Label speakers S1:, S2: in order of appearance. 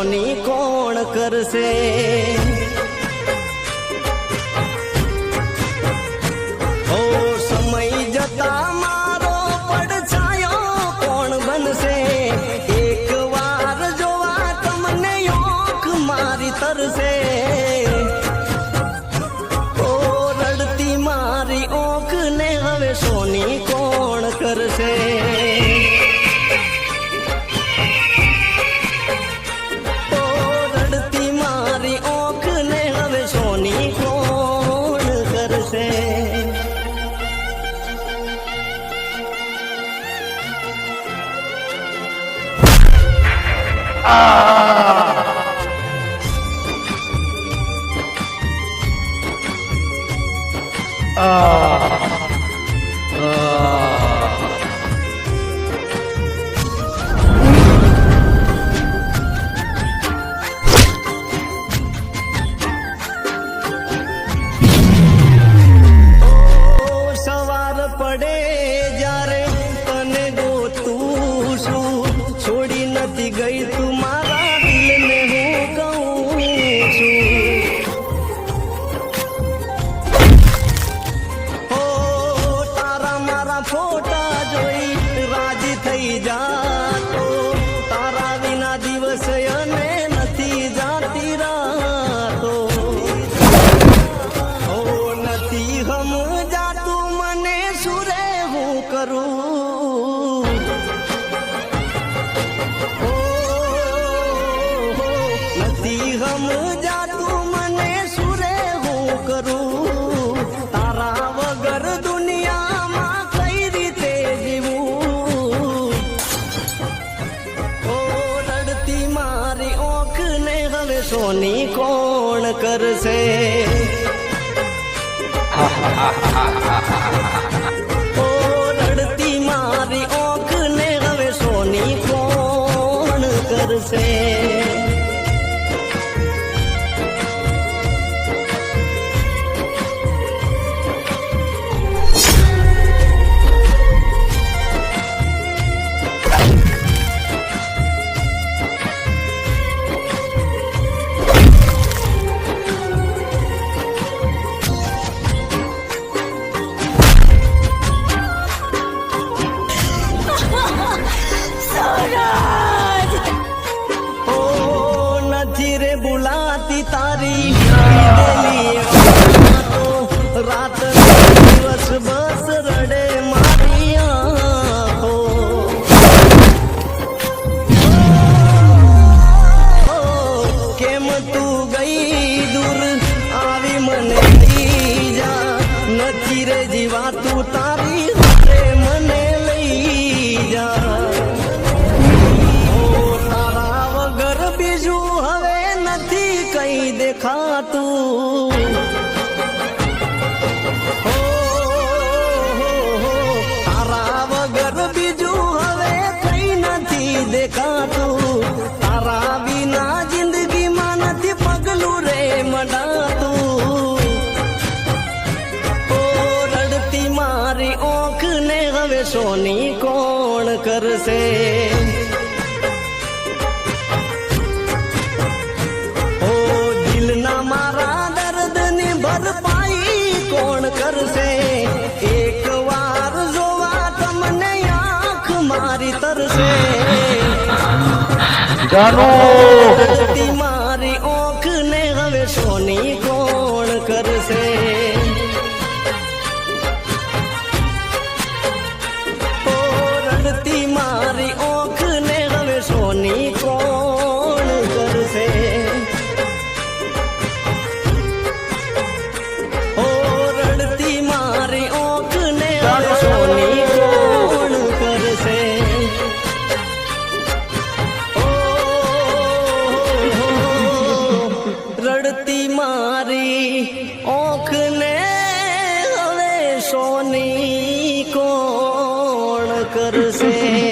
S1: સોની કોણ કરશે? ઓ જાતો. તારા વિના દિવસ અને નથી જાતી રાતો. ઓ નથી હમ જાતું, મને સુરે હું કરું? સોની કોણ કરશે? ઓ રડતી મારી ઓખ ને હવે સોની કોણ કરશે? બુલાતી તારી. રાત દિવસ બસ રડે મારી કેમ તું ગઈ દૂર આવી મને નથી રે જીવા તું તારી ઓ દિલના મારા દર્દની ભરપાઈ કોણ કરશે? એક વાર જોવા તમને આંખ મારી તરશે.
S2: જાનો!
S1: મારી ઓખ ને હવે સોની કોણ કરશે? મારી ઓખ ને હવે સોની કોણ કરશે?